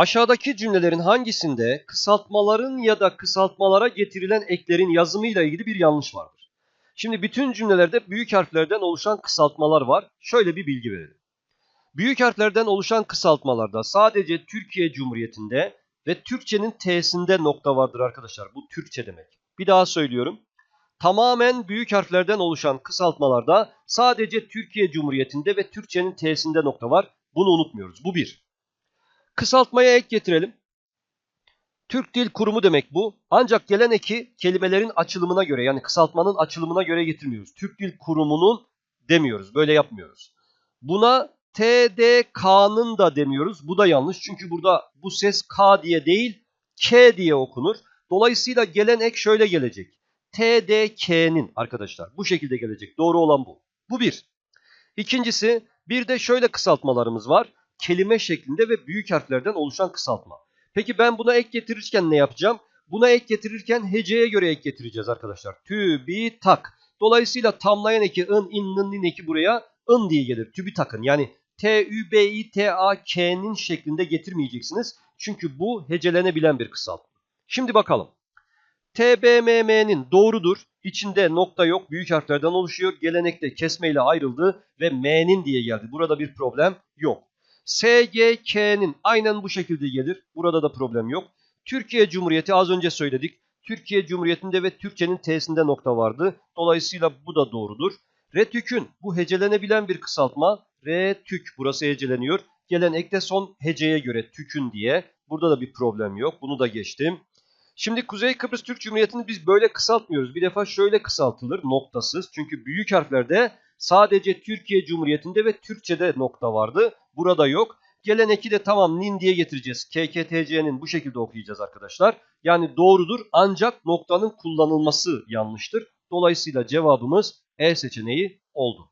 Aşağıdaki cümlelerin hangisinde kısaltmaların ya da kısaltmalara getirilen eklerin yazımıyla ilgili bir yanlış vardır? Şimdi bütün cümlelerde büyük harflerden oluşan kısaltmalar var. Şöyle bir bilgi verelim. Büyük harflerden oluşan kısaltmalarda sadece Türkiye Cumhuriyeti'nde ve Türkçenin T'sinde nokta vardır arkadaşlar. Bu Türkçe demek. Bir daha söylüyorum. Tamamen büyük harflerden oluşan kısaltmalarda sadece Türkiye Cumhuriyeti'nde ve Türkçenin T'sinde nokta var. Bunu unutmuyoruz. Bu bir. Kısaltmaya ek getirelim. Türk Dil Kurumu demek bu. Ancak gelen eki kelimelerin açılımına göre yani kısaltmanın açılımına göre getirmiyoruz. Türk Dil Kurumu'nun demiyoruz. Böyle yapmıyoruz. Buna TDK'nın da demiyoruz. Bu da yanlış. Çünkü burada bu ses K diye değil K diye okunur. Dolayısıyla gelen ek şöyle gelecek. TDK'nin arkadaşlar. Bu şekilde gelecek. Doğru olan bu. Bu bir. İkincisi bir de şöyle kısaltmalarımız var. Kelime şeklinde ve büyük harflerden oluşan kısaltma. Peki ben buna ek getirirken ne yapacağım? Buna ek getirirken heceye göre ek getireceğiz arkadaşlar. TÜBİTAK. Dolayısıyla tamlayan eki ın, in, nın, nin eki buraya ın diye gelir. TÜBİTAK'ın yani T-Ü-B-İ-T-A-K'nin şeklinde getirmeyeceksiniz. Çünkü bu hecelenebilen bir kısaltma. Şimdi bakalım. TBMM'nin doğrudur. İçinde nokta yok. Büyük harflerden oluşuyor. Gelenekte kesmeyle ayrıldı ve M'nin diye geldi. Burada bir problem yok. SGK'nin aynen bu şekilde gelir. Burada da problem yok. Türkiye Cumhuriyeti az önce söyledik. Türkiye Cumhuriyeti'nde ve Türkçenin T'sinde nokta vardı. Dolayısıyla bu da doğrudur. Retükün bu hecelenebilen bir kısaltma. Retük burası heceleniyor. Gelen ekle son heceye göre tükün diye. Burada da bir problem yok. Bunu da geçtim. Şimdi Kuzey Kıbrıs Türk Cumhuriyeti'ni biz böyle kısaltmıyoruz. Bir defa şöyle kısaltılır noktasız. Çünkü büyük harflerde sadece Türkiye Cumhuriyeti'nde ve Türkçe'de nokta vardı. Burada yok. Gelen eki de tamam nin diye getireceğiz. KKTC'nin bu şekilde okuyacağız arkadaşlar. Yani doğrudur ancak noktanın kullanılması yanlıştır. Dolayısıyla cevabımız E seçeneği oldu.